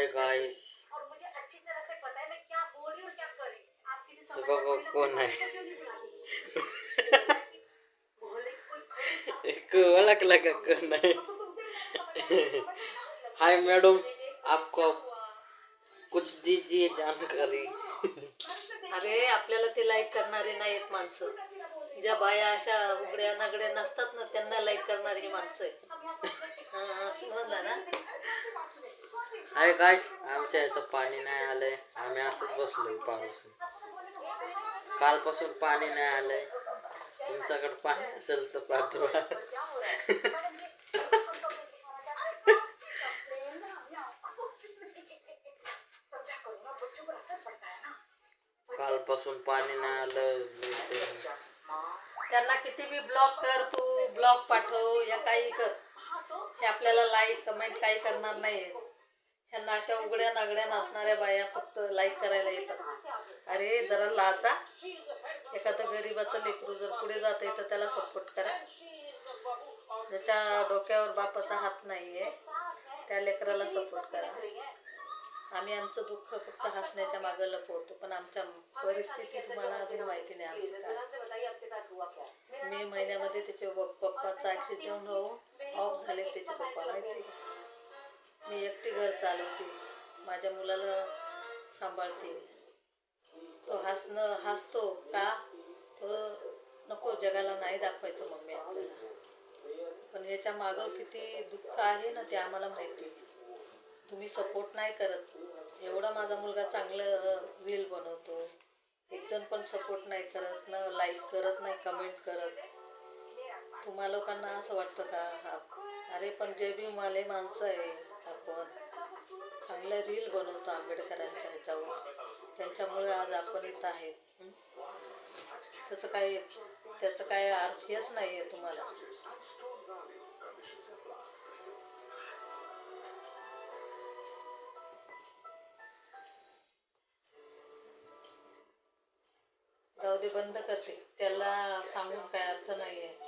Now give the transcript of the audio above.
Hi guys और मुझे अच्छी तरह से पता है मैं क्या बोल रही हूँ और क्या कर रही हूँ। आप किसी हे? समझ की कोई खड़ी था, एक ओळखला का कोण आहे तो तुमसे भी ज्यादा समझदार है। हाय मैडम आपको। कुछ दीजिए जानकारी। अरे आपल्याला ते लाईक करणारे नाहीत माणसं. ज्या बाया अशा उघड्या नागड्या नसतात ना त्यांना लाईक करणारी माणसं आहे हा, हा, समजलं ना. हाय काय आमच्या इथं पाणी नाही आलंय. आम्ही असंच बसलो पाऊस कालपासून पाणी नाही आलंय. तुमच्याकडे पाणी असेल तर पाठवा. कालपासून पाणी नाही आलं. त्यांना किती बी ब्लॉक कर तू ब्लॉक पाठव या काही कर. हे आपल्याला लाईक कमेंट काही करणार नाही ह्यांना अशा उघड्या नागड्या नसणाऱ्या बाया फक्त लाईक करायला येतात. अरे जरा लाजा. एखादं गरीबाचं लेकरू जर पुढे जात तर त्याला सपोर्ट करा. ज्याच्या डोक्यावर बापाचा हात नाही आहे त्या लेकराला सपोर्ट करा. आम्ही आमचं दुःख फक्त हसण्याच्या मागं लपवतो पण आमच्या परिस्थिती तुम्हाला अजून माहिती नाही आमची मे महिन्यामध्ये त्याचे पप्पाचा ऍक्सिडेंट होऊन ऑफ झाले त्याचे पप्पा माहिती मी एकटी घर चालवते. माझ्या मुलाला सांभाळते. तो हसणं हसतो का? तो नको जगाला नाही दाखवायचं मम्मी आपल्याला. पण याच्या मागं किती दुःख आहे ना ते आम्हाला माहिती तुम्ही सपोर्ट नाही करत. एवढा माझा मुलगा चांगलं रील बनवतो. एकजण पण सपोर्ट नाही करत ना लाईक करत नाही कमेंट करत. तुम्हा लोकांना असं वाटतं का? हा अरे पण जे बी माले माणसं आहे आपण चांगलं रील बनवतो आंबेडकरांच्या ह्याच्यावर. त्यांच्यामुळे आज आपण इथं आहेत. त्याचं काही त्याचं काय अर्थ हेच नाही आहे तुम्हाला. जाऊ दे बंद करते. त्याला सांगून काय अर्थ नाही आहे